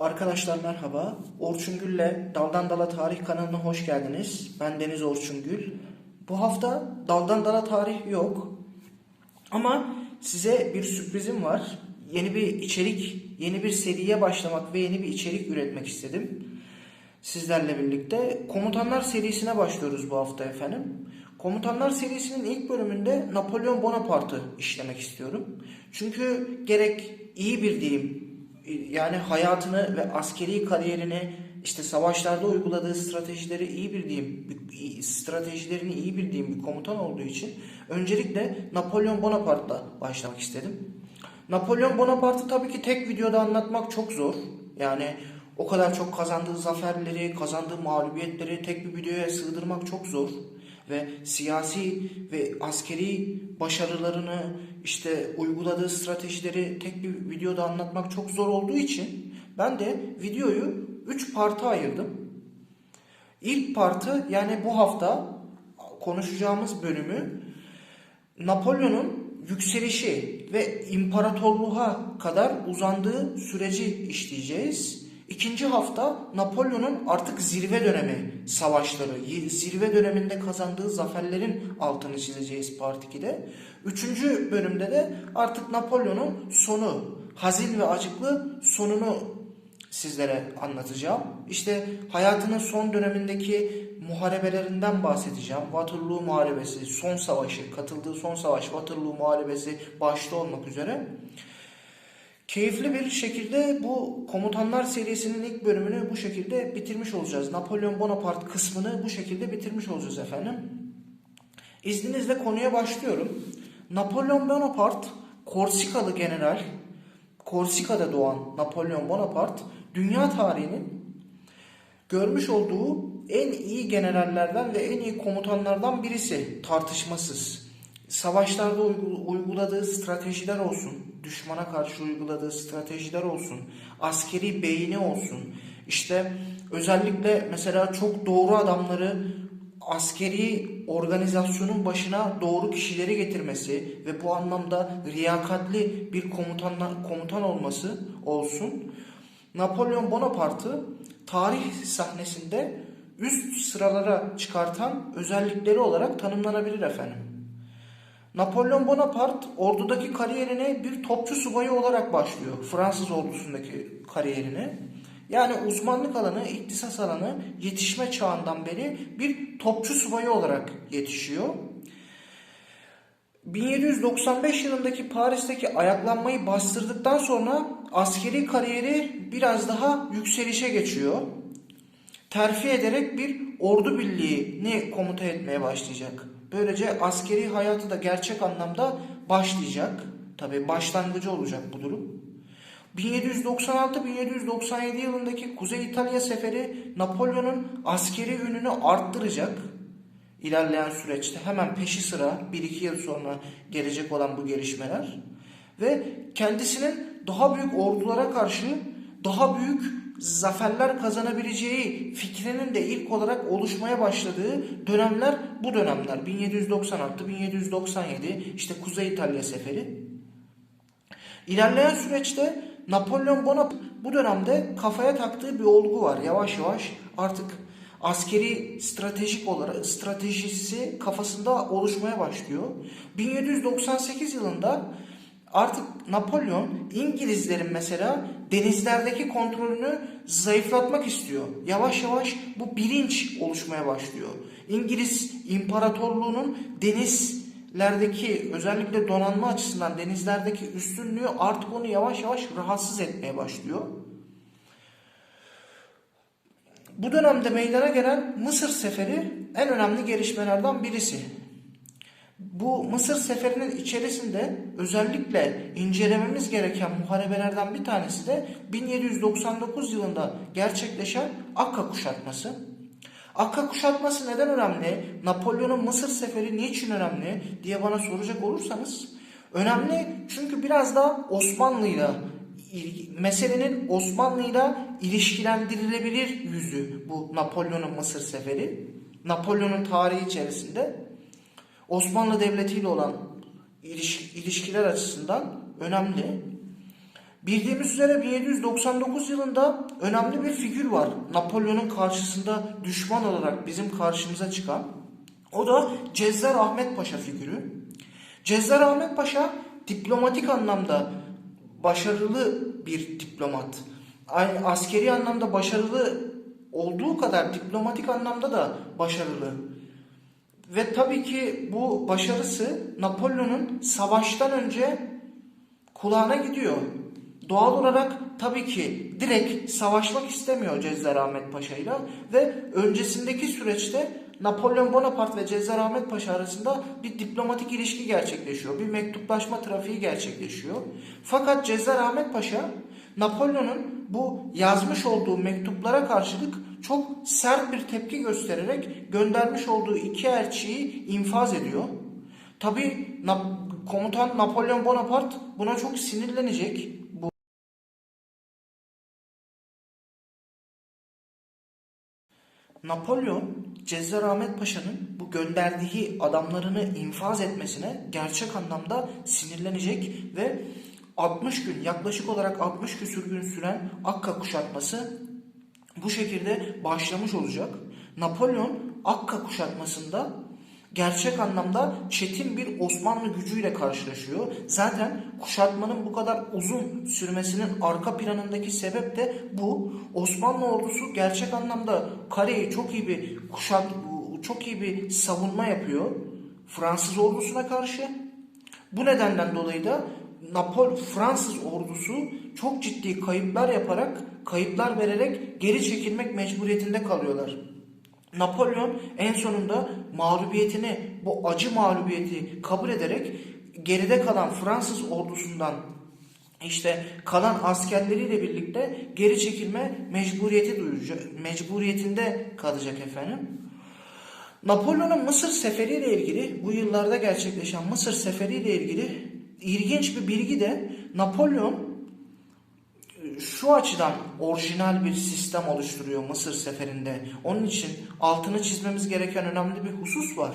Arkadaşlar merhaba. Orçun Gül'le Daldan Dala Tarih kanalına hoş geldiniz. Ben Deniz Orçun Gül. Bu hafta Daldan Dala Tarih yok. Ama size bir sürprizim var. Yeni bir içerik, yeni bir seriye başlamak ve yeni bir içerik üretmek istedim. Sizlerle birlikte Komutanlar serisine başlıyoruz bu hafta efendim. Komutanlar serisinin ilk bölümünde Napolyon Bonaparte'ı işlemek istiyorum. Çünkü gerek iyi bir diyeyim yani hayatını ve askeri kariyerini işte savaşlarda uyguladığı stratejileri iyi bildiğim, stratejilerini iyi bildiğim bir komutan olduğu için öncelikle Napolyon Bonaparte'la başlamak istedim. Napolyon Bonaparte'ı tabii ki tek videoda anlatmak çok zor. Yani o kadar çok kazandığı zaferleri, kazandığı mağlubiyetleri tek bir videoya sığdırmak çok zor. Ve siyasi ve askeri başarılarını, işte uyguladığı stratejileri tek bir videoda anlatmak çok zor olduğu için ben de videoyu 3 parta ayırdım. İlk partı yani bu hafta konuşacağımız bölümü Napolyon'un yükselişi ve imparatorluğa kadar uzandığı süreci işleyeceğiz. İkinci hafta Napolyon'un artık zirve dönemi savaşları, zirve döneminde kazandığı zaferlerin altını çizeceğiz Part 2'de. Üçüncü bölümde de artık Napolyon'un sonu, hazin ve acıklı sonunu sizlere anlatacağım. İşte hayatının son dönemindeki muharebelerinden bahsedeceğim. Waterloo Muharebesi, son savaşı, katıldığı son savaş Waterloo Muharebesi başta olmak üzere. Keyifli bir şekilde bu komutanlar serisinin ilk bölümünü bu şekilde bitirmiş olacağız. Napolyon Bonaparte kısmını bu şekilde bitirmiş olacağız efendim. İzninizle konuya başlıyorum. Napolyon Bonaparte, Korsikalı general, Korsika'da doğan Napolyon Bonaparte, dünya tarihinin görmüş olduğu en iyi generallerden ve en iyi komutanlardan birisi tartışmasız. Savaşlarda uygu- uyguladığı stratejiler olsun, düşmana karşı uyguladığı stratejiler olsun, askeri beyni olsun. İşte özellikle mesela çok doğru adamları askeri organizasyonun başına doğru kişileri getirmesi ve bu anlamda riyakatli bir komutan komutan olması olsun. Napolyon Bonaparte'ı tarih sahnesinde üst sıralara çıkartan özellikleri olarak tanımlanabilir efendim. Napolyon Bonaparte ordudaki kariyerine bir topçu subayı olarak başlıyor. Fransız ordusundaki kariyerine. Yani uzmanlık alanı, ihtisas alanı yetişme çağından beri bir topçu subayı olarak yetişiyor. 1795 yılındaki Paris'teki ayaklanmayı bastırdıktan sonra askeri kariyeri biraz daha yükselişe geçiyor. Terfi ederek bir ordu birliğini komuta etmeye başlayacak. Böylece askeri hayatı da gerçek anlamda başlayacak. Tabi başlangıcı olacak bu durum. 1796-1797 yılındaki Kuzey İtalya seferi Napolyon'un askeri ününü arttıracak. İlerleyen süreçte hemen peşi sıra 1-2 yıl sonra gelecek olan bu gelişmeler ve kendisinin daha büyük ordulara karşı daha büyük zaferler kazanabileceği fikrinin de ilk olarak oluşmaya başladığı dönemler bu dönemler 1796-1797 işte Kuzey İtalya seferi İlerleyen süreçte Napolyon Bonaparte bu dönemde kafaya taktığı bir olgu var. Yavaş yavaş artık askeri stratejik olarak stratejisi kafasında oluşmaya başlıyor. 1798 yılında artık Napolyon İngilizlerin mesela denizlerdeki kontrolünü zayıflatmak istiyor. Yavaş yavaş bu bilinç oluşmaya başlıyor. İngiliz İmparatorluğu'nun deniz lerdeki özellikle donanma açısından denizlerdeki üstünlüğü artık onu yavaş yavaş rahatsız etmeye başlıyor. Bu dönemde meydana gelen Mısır seferi en önemli gelişmelerden birisi. Bu Mısır seferinin içerisinde özellikle incelememiz gereken muharebelerden bir tanesi de 1799 yılında gerçekleşen Akka kuşatması. Akka kuşatması neden önemli? Napolyon'un Mısır seferi niçin önemli diye bana soracak olursanız önemli çünkü biraz da Osmanlı'yla meselenin Osmanlı'yla ilişkilendirilebilir yüzü bu Napolyon'un Mısır seferi. Napolyon'un tarihi içerisinde Osmanlı Devleti ile olan iliş- ilişkiler açısından önemli. Bildiğimiz üzere 1799 yılında önemli bir figür var. Napolyon'un karşısında düşman olarak bizim karşımıza çıkan. O da Cezzar Ahmet Paşa figürü. Cezzar Ahmet Paşa diplomatik anlamda başarılı bir diplomat. Askeri anlamda başarılı olduğu kadar diplomatik anlamda da başarılı. Ve tabii ki bu başarısı Napolyon'un savaştan önce kulağına gidiyor. Doğal olarak tabii ki direkt savaşmak istemiyor Cezzar Ahmet Paşa ile ve öncesindeki süreçte Napolyon Bonaparte ve Cezzar Ahmet Paşa arasında bir diplomatik ilişki gerçekleşiyor. Bir mektuplaşma trafiği gerçekleşiyor. Fakat Cezzar Ahmet Paşa Napolyon'un bu yazmış olduğu mektuplara karşılık çok sert bir tepki göstererek göndermiş olduğu iki elçiyi infaz ediyor. Tabi komutan Napolyon Bonaparte buna çok sinirlenecek. Bu Napolyon Cezzar Ahmet Paşa'nın bu gönderdiği adamlarını infaz etmesine gerçek anlamda sinirlenecek ve 60 gün yaklaşık olarak 60 küsür gün süren Akka kuşatması bu şekilde başlamış olacak. Napolyon Akka kuşatmasında gerçek anlamda çetin bir Osmanlı gücüyle karşılaşıyor. Zaten kuşatmanın bu kadar uzun sürmesinin arka planındaki sebep de bu. Osmanlı ordusu gerçek anlamda kareyi çok iyi bir kuşat çok iyi bir savunma yapıyor Fransız ordusuna karşı. Bu nedenden dolayı da Napol Fransız ordusu çok ciddi kayıplar yaparak, kayıplar vererek geri çekilmek mecburiyetinde kalıyorlar. Napolyon en sonunda mağlubiyetini, bu acı mağlubiyeti kabul ederek geride kalan Fransız ordusundan işte kalan askerleriyle birlikte geri çekilme mecburiyeti duyacak, mecburiyetinde kalacak efendim. Napolyon'un Mısır seferiyle ilgili bu yıllarda gerçekleşen Mısır seferiyle ilgili ilginç bir bilgi de Napolyon şu açıdan orijinal bir sistem oluşturuyor Mısır seferinde. Onun için altını çizmemiz gereken önemli bir husus var.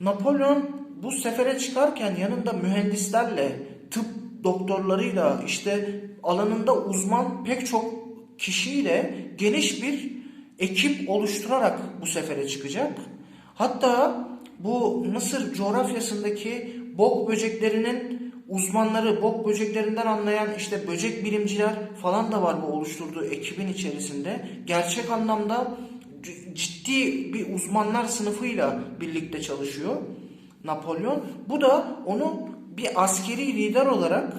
Napolyon bu sefere çıkarken yanında mühendislerle, tıp doktorlarıyla, işte alanında uzman pek çok kişiyle geniş bir ekip oluşturarak bu sefere çıkacak. Hatta bu Mısır coğrafyasındaki bok böceklerinin uzmanları, bok böceklerinden anlayan işte böcek bilimciler falan da var bu oluşturduğu ekibin içerisinde. Gerçek anlamda ciddi bir uzmanlar sınıfıyla birlikte çalışıyor Napolyon. Bu da onu bir askeri lider olarak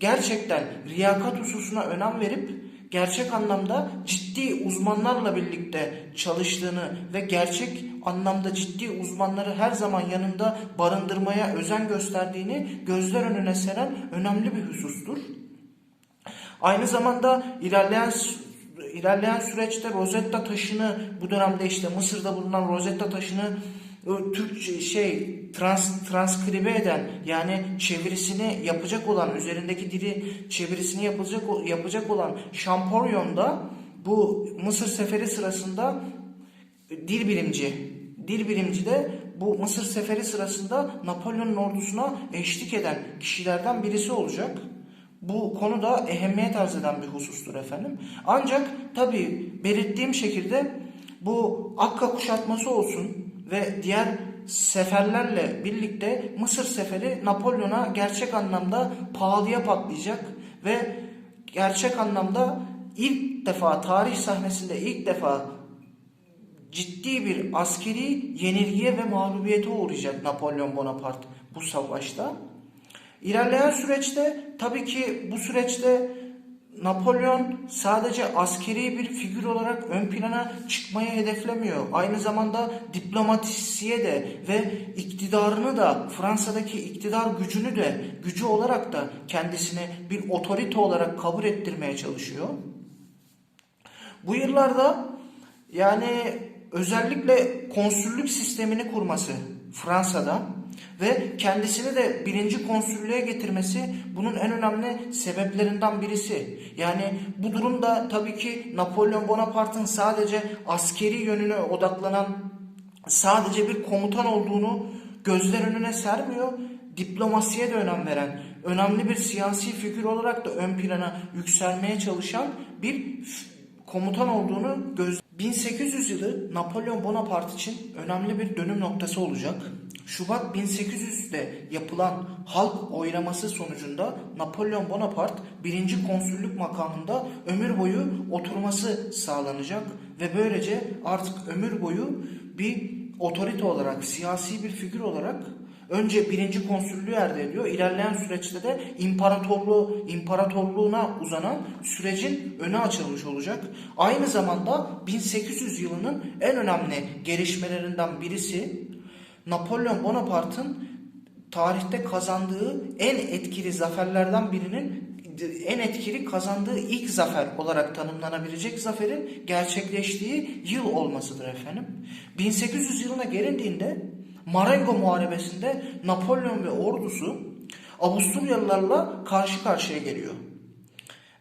gerçekten riyakat hususuna önem verip gerçek anlamda ciddi uzmanlarla birlikte çalıştığını ve gerçek anlamda ciddi uzmanları her zaman yanında barındırmaya özen gösterdiğini gözler önüne seren önemli bir husustur. Aynı zamanda ilerleyen ilerleyen süreçte Rosetta taşını bu dönemde işte Mısır'da bulunan Rosetta taşını Türk şey trans transkribe eden yani çevirisini yapacak olan üzerindeki dili çevirisini yapacak yapacak olan Champollion da bu Mısır seferi sırasında dil bilimci dil bilimci de bu Mısır seferi sırasında Napolyon'un ordusuna eşlik eden kişilerden birisi olacak. Bu konuda ehemmiyet arz eden bir husustur efendim. Ancak tabi belirttiğim şekilde bu Akka kuşatması olsun ve diğer seferlerle birlikte Mısır seferi Napolyon'a gerçek anlamda pahalıya patlayacak ve gerçek anlamda ilk defa tarih sahnesinde ilk defa ciddi bir askeri yenilgiye ve mağlubiyete uğrayacak Napolyon Bonaparte bu savaşta. İlerleyen süreçte tabii ki bu süreçte Napolyon sadece askeri bir figür olarak ön plana çıkmayı hedeflemiyor. Aynı zamanda diplomasiye de ve iktidarını da Fransa'daki iktidar gücünü de gücü olarak da kendisine bir otorite olarak kabul ettirmeye çalışıyor. Bu yıllarda yani özellikle konsüllük sistemini kurması Fransa'da ve kendisini de birinci konsüllüğe getirmesi bunun en önemli sebeplerinden birisi. Yani bu durumda tabii ki Napolyon Bonaparte'ın sadece askeri yönüne odaklanan sadece bir komutan olduğunu gözler önüne sermiyor. Diplomasiye de önem veren önemli bir siyasi figür olarak da ön plana yükselmeye çalışan bir komutan olduğunu göz 1800 yılı Napolyon Bonaparte için önemli bir dönüm noktası olacak. Şubat 1800'de yapılan halk oylaması sonucunda Napolyon Bonaparte birinci konsüllük makamında ömür boyu oturması sağlanacak ve böylece artık ömür boyu bir otorite olarak, siyasi bir figür olarak önce birinci konsüllüğü elde ediyor. İlerleyen süreçte de imparatorluğu, imparatorluğuna uzanan sürecin önü açılmış olacak. Aynı zamanda 1800 yılının en önemli gelişmelerinden birisi Napolyon Bonaparte'ın tarihte kazandığı en etkili zaferlerden birinin en etkili kazandığı ilk zafer olarak tanımlanabilecek zaferin gerçekleştiği yıl olmasıdır efendim. 1800 yılına gelindiğinde Marengo Muharebesi'nde Napolyon ve ordusu Avusturyalılarla karşı karşıya geliyor.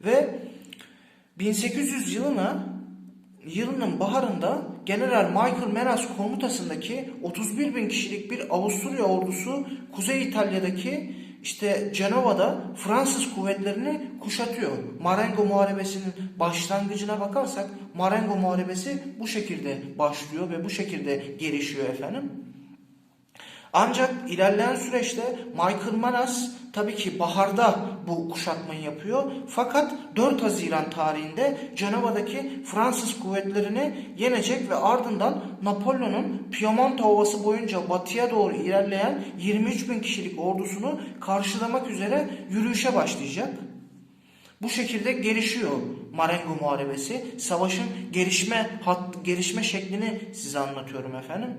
Ve 1800 yılına yılının baharında General Michael Menas komutasındaki 31 bin kişilik bir Avusturya ordusu Kuzey İtalya'daki işte Cenova'da Fransız kuvvetlerini kuşatıyor. Marengo Muharebesi'nin başlangıcına bakarsak Marengo Muharebesi bu şekilde başlıyor ve bu şekilde gelişiyor efendim. Ancak ilerleyen süreçte Michael Manas tabii ki baharda bu kuşatmayı yapıyor. Fakat 4 Haziran tarihinde Cenova'daki Fransız kuvvetlerini yenecek ve ardından Napolyon'un Piemonte Ovası boyunca batıya doğru ilerleyen 23 bin kişilik ordusunu karşılamak üzere yürüyüşe başlayacak. Bu şekilde gelişiyor Marengo Muharebesi. Savaşın gelişme hat, gelişme şeklini size anlatıyorum efendim.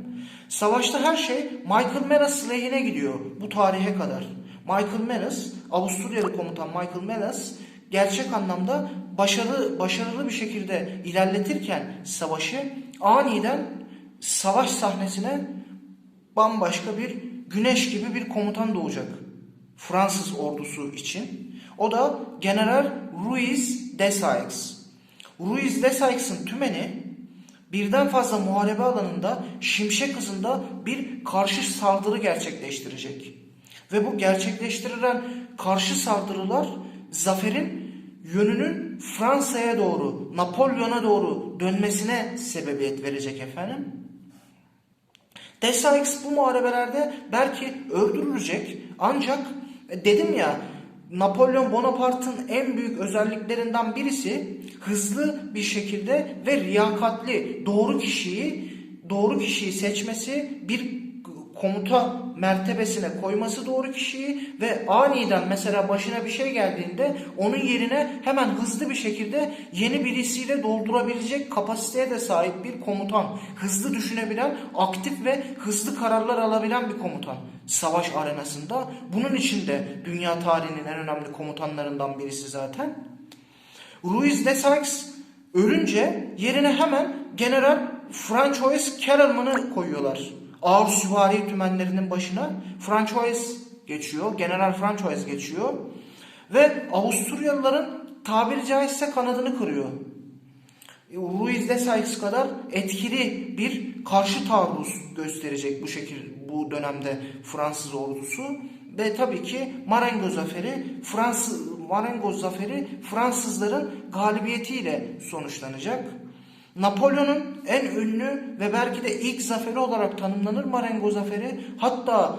Savaşta her şey Michael Menas lehine gidiyor bu tarihe kadar. Michael Menas, Avusturyalı komutan Michael Menas gerçek anlamda başarılı başarılı bir şekilde ilerletirken savaşı aniden savaş sahnesine bambaşka bir güneş gibi bir komutan doğacak. Fransız ordusu için. O da General Ruiz Desaix. Ruiz Desaix'in tümeni birden fazla muharebe alanında şimşek hızında bir karşı saldırı gerçekleştirecek. Ve bu gerçekleştirilen karşı saldırılar zaferin yönünün Fransa'ya doğru, Napolyon'a doğru dönmesine sebebiyet verecek efendim. Desaix bu muharebelerde belki öldürülecek ancak e, dedim ya Napolyon Bonaparte'ın en büyük özelliklerinden birisi hızlı bir şekilde ve riyakatli doğru kişiyi doğru kişiyi seçmesi, bir komuta mertebesine koyması doğru kişiyi ve aniden mesela başına bir şey geldiğinde onun yerine hemen hızlı bir şekilde yeni birisiyle doldurabilecek kapasiteye de sahip bir komutan. Hızlı düşünebilen, aktif ve hızlı kararlar alabilen bir komutan savaş arenasında. Bunun için de dünya tarihinin en önemli komutanlarından birisi zaten. Ruiz Desaix ölünce yerine hemen General Francois Kellerman'ı koyuyorlar ağır süvari tümenlerinin başına Francois geçiyor. General Francois geçiyor. Ve Avusturyalıların tabiri caizse kanadını kırıyor. Ruiz Desaix kadar etkili bir karşı taarruz gösterecek bu şekil bu dönemde Fransız ordusu ve tabii ki Marengo zaferi Fransız Marengo zaferi Fransızların galibiyetiyle sonuçlanacak. Napolyon'un en ünlü ve belki de ilk zaferi olarak tanımlanır Marengo zaferi. Hatta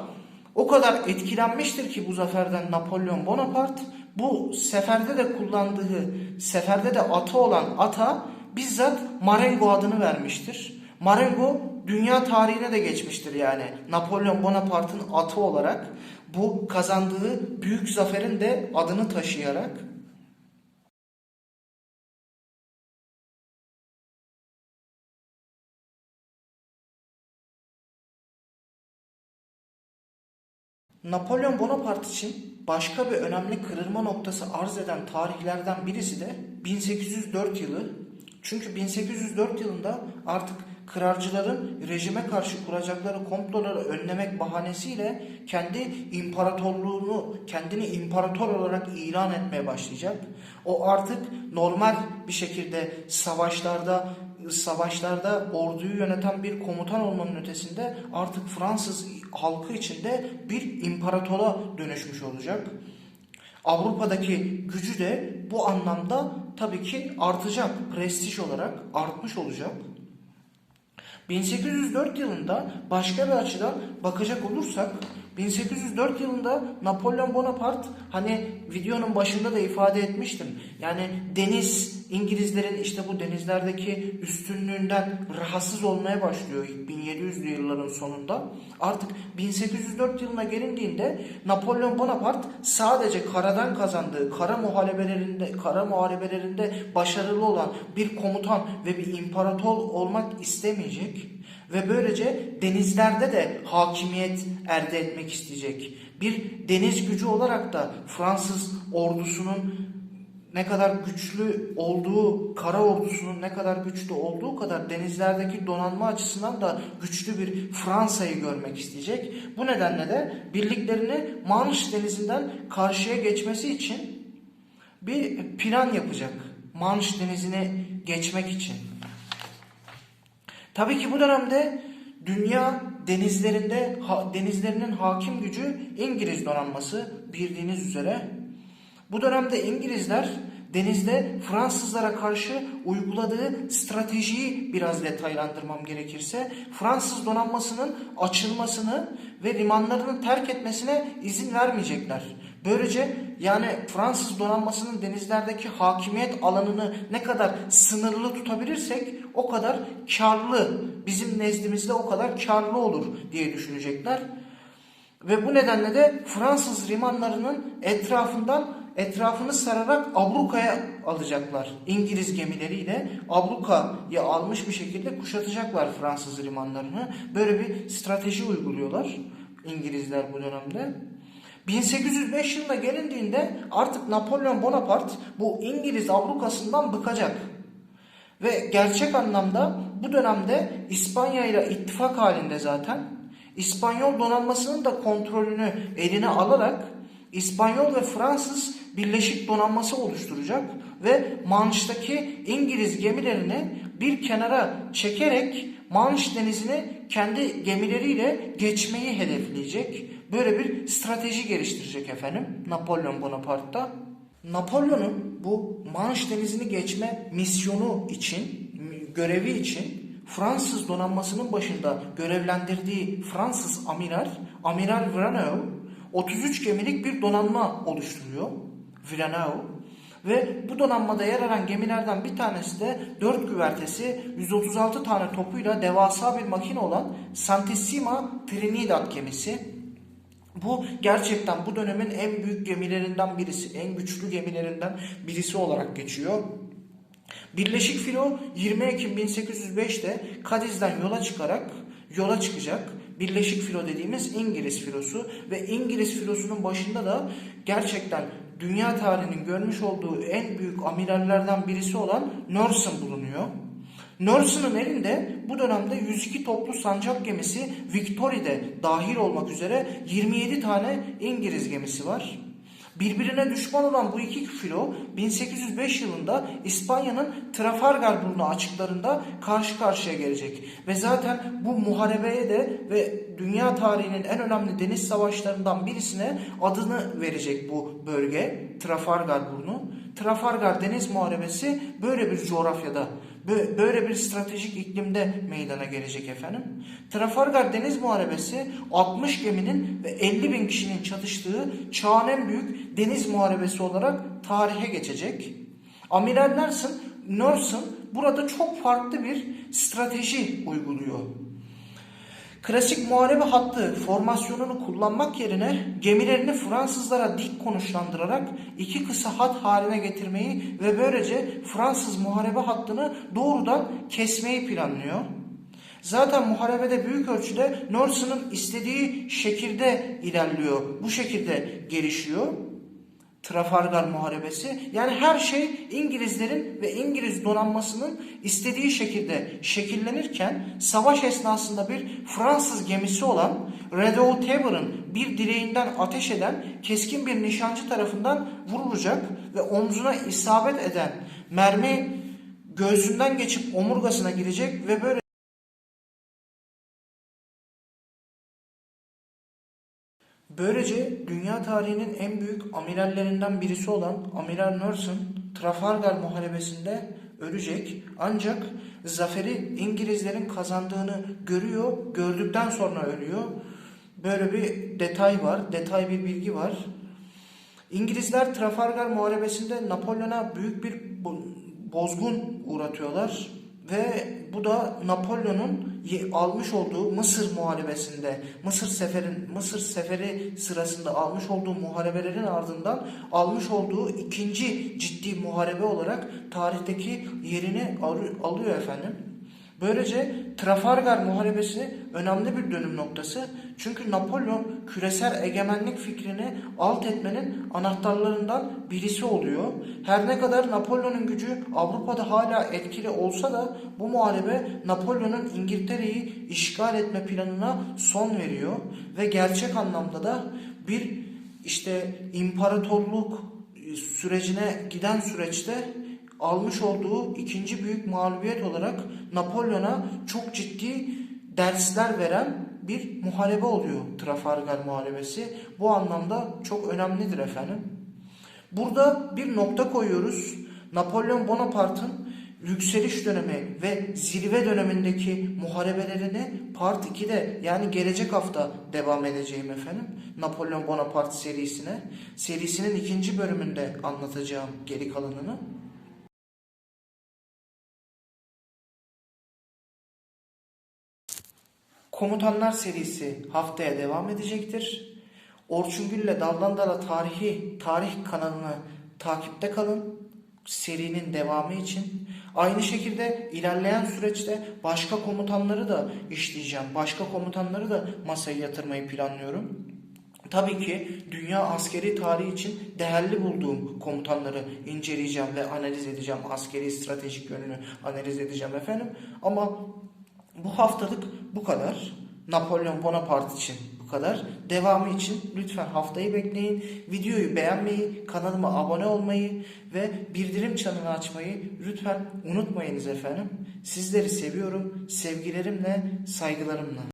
o kadar etkilenmiştir ki bu zaferden Napolyon Bonaparte bu seferde de kullandığı, seferde de atı olan ata bizzat Marengo adını vermiştir. Marengo dünya tarihine de geçmiştir yani. Napolyon Bonaparte'ın atı olarak bu kazandığı büyük zaferin de adını taşıyarak Napolyon Bonaparte için başka bir önemli kırılma noktası arz eden tarihlerden birisi de 1804 yılı. Çünkü 1804 yılında artık kırarcıların rejime karşı kuracakları komploları önlemek bahanesiyle kendi imparatorluğunu, kendini imparator olarak ilan etmeye başlayacak. O artık normal bir şekilde savaşlarda savaşlarda orduyu yöneten bir komutan olmanın ötesinde artık Fransız halkı içinde bir imparatora dönüşmüş olacak. Avrupa'daki gücü de bu anlamda tabii ki artacak. Prestij olarak artmış olacak. 1804 yılında başka bir açıdan bakacak olursak 1804 yılında Napolyon Bonaparte hani videonun başında da ifade etmiştim. Yani deniz İngilizlerin işte bu denizlerdeki üstünlüğünden rahatsız olmaya başlıyor 1700'lü yılların sonunda. Artık 1804 yılına gelindiğinde Napolyon Bonaparte sadece karadan kazandığı kara muharebelerinde kara muharebelerinde başarılı olan bir komutan ve bir imparator olmak istemeyecek ve böylece denizlerde de hakimiyet elde etmek isteyecek. Bir deniz gücü olarak da Fransız ordusunun ne kadar güçlü olduğu, kara ordusunun ne kadar güçlü olduğu kadar denizlerdeki donanma açısından da güçlü bir Fransa'yı görmek isteyecek. Bu nedenle de birliklerini Manş denizinden karşıya geçmesi için bir plan yapacak. Manş denizini geçmek için. Tabii ki bu dönemde dünya denizlerinde denizlerinin hakim gücü İngiliz donanması bildiğiniz üzere. Bu dönemde İngilizler denizde Fransızlara karşı uyguladığı stratejiyi biraz detaylandırmam gerekirse Fransız donanmasının açılmasını ve limanlarını terk etmesine izin vermeyecekler. Böylece yani Fransız donanmasının denizlerdeki hakimiyet alanını ne kadar sınırlı tutabilirsek o kadar karlı, bizim nezdimizde o kadar karlı olur diye düşünecekler. Ve bu nedenle de Fransız limanlarının etrafından etrafını sararak ablukaya alacaklar. İngiliz gemileriyle ablukayı almış bir şekilde kuşatacaklar Fransız limanlarını. Böyle bir strateji uyguluyorlar İngilizler bu dönemde. 1805 yılına gelindiğinde artık Napolyon Bonaparte bu İngiliz ablukasından bıkacak. Ve gerçek anlamda bu dönemde İspanya ile ittifak halinde zaten İspanyol donanmasının da kontrolünü eline alarak İspanyol ve Fransız birleşik donanması oluşturacak ve Manş'taki İngiliz gemilerini bir kenara çekerek Manş denizini kendi gemileriyle geçmeyi hedefleyecek. Böyle bir strateji geliştirecek efendim Napolyon Bonaparte'da. Napolyon'un bu Manş denizini geçme misyonu için, görevi için Fransız donanmasının başında görevlendirdiği Fransız amiral, Amiral Villeneuve 33 gemilik bir donanma oluşturuyor. Villeneuve ve bu donanmada yer alan gemilerden bir tanesi de 4 güvertesi 136 tane topuyla devasa bir makine olan Santissima Trinidad gemisi. Bu gerçekten bu dönemin en büyük gemilerinden birisi, en güçlü gemilerinden birisi olarak geçiyor. Birleşik Filo 20 Ekim 1805'te Kadiz'den yola çıkarak yola çıkacak. Birleşik Filo dediğimiz İngiliz filosu ve İngiliz filosunun başında da gerçekten dünya tarihinin görmüş olduğu en büyük amirallerden birisi olan Nelson bulunuyor. Nelson'ın elinde bu dönemde 102 toplu sancak gemisi Victory'de dahil olmak üzere 27 tane İngiliz gemisi var. Birbirine düşman olan bu iki filo 1805 yılında İspanya'nın Trafalgar burnu açıklarında karşı karşıya gelecek. Ve zaten bu muharebeye de ve dünya tarihinin en önemli deniz savaşlarından birisine adını verecek bu bölge Trafalgar burnu. Trafalgar Deniz Muharebesi böyle bir coğrafyada, böyle bir stratejik iklimde meydana gelecek efendim. Trafalgar Deniz Muharebesi 60 geminin ve 50 bin kişinin çatıştığı çağın en büyük deniz muharebesi olarak tarihe geçecek. Amiral Nelson, Nelson burada çok farklı bir strateji uyguluyor. Klasik muharebe hattı formasyonunu kullanmak yerine gemilerini Fransızlara dik konuşlandırarak iki kısa hat haline getirmeyi ve böylece Fransız muharebe hattını doğrudan kesmeyi planlıyor. Zaten muharebede büyük ölçüde Nelson'ın istediği şekilde ilerliyor. Bu şekilde gelişiyor. Trafalgar Muharebesi. Yani her şey İngilizlerin ve İngiliz donanmasının istediği şekilde şekillenirken savaş esnasında bir Fransız gemisi olan Redoutable'ın bir direğinden ateş eden keskin bir nişancı tarafından vurulacak ve omzuna isabet eden mermi göğsünden geçip omurgasına girecek ve böyle Böylece dünya tarihinin en büyük amirallerinden birisi olan Amiral Nelson Trafalgar Muharebesi'nde ölecek. Ancak zaferi İngilizlerin kazandığını görüyor, gördükten sonra ölüyor. Böyle bir detay var, detay bir bilgi var. İngilizler Trafalgar Muharebesi'nde Napolyon'a büyük bir bo- bozgun uğratıyorlar ve bu da Napolyon'un almış olduğu Mısır muharebesinde, Mısır seferin Mısır seferi sırasında almış olduğu muharebelerin ardından almış olduğu ikinci ciddi muharebe olarak tarihteki yerini al- alıyor efendim. Böylece Trafalgar Muharebesi önemli bir dönüm noktası. Çünkü Napolyon küresel egemenlik fikrini alt etmenin anahtarlarından birisi oluyor. Her ne kadar Napolyon'un gücü Avrupa'da hala etkili olsa da bu muharebe Napolyon'un İngiltere'yi işgal etme planına son veriyor ve gerçek anlamda da bir işte imparatorluk sürecine giden süreçte almış olduğu ikinci büyük mağlubiyet olarak Napolyon'a çok ciddi dersler veren bir muharebe oluyor Trafalgar Muharebesi. Bu anlamda çok önemlidir efendim. Burada bir nokta koyuyoruz. Napolyon Bonaparte'ın yükseliş dönemi ve zirve dönemindeki muharebelerini Part 2'de yani gelecek hafta devam edeceğim efendim. Napolyon Bonaparte serisine. Serisinin ikinci bölümünde anlatacağım geri kalanını. Komutanlar serisi haftaya devam edecektir. Orçun Gül'le Daldan Dala Tarihi Tarih kanalını takipte kalın. Serinin devamı için. Aynı şekilde ilerleyen süreçte başka komutanları da işleyeceğim. Başka komutanları da masaya yatırmayı planlıyorum. Tabii ki dünya askeri tarihi için değerli bulduğum komutanları inceleyeceğim ve analiz edeceğim. Askeri stratejik yönünü analiz edeceğim efendim. Ama bu haftalık bu kadar. Napolyon Bonaparte için bu kadar. Devamı için lütfen haftayı bekleyin. Videoyu beğenmeyi, kanalıma abone olmayı ve bildirim çanını açmayı lütfen unutmayınız efendim. Sizleri seviyorum. Sevgilerimle, saygılarımla.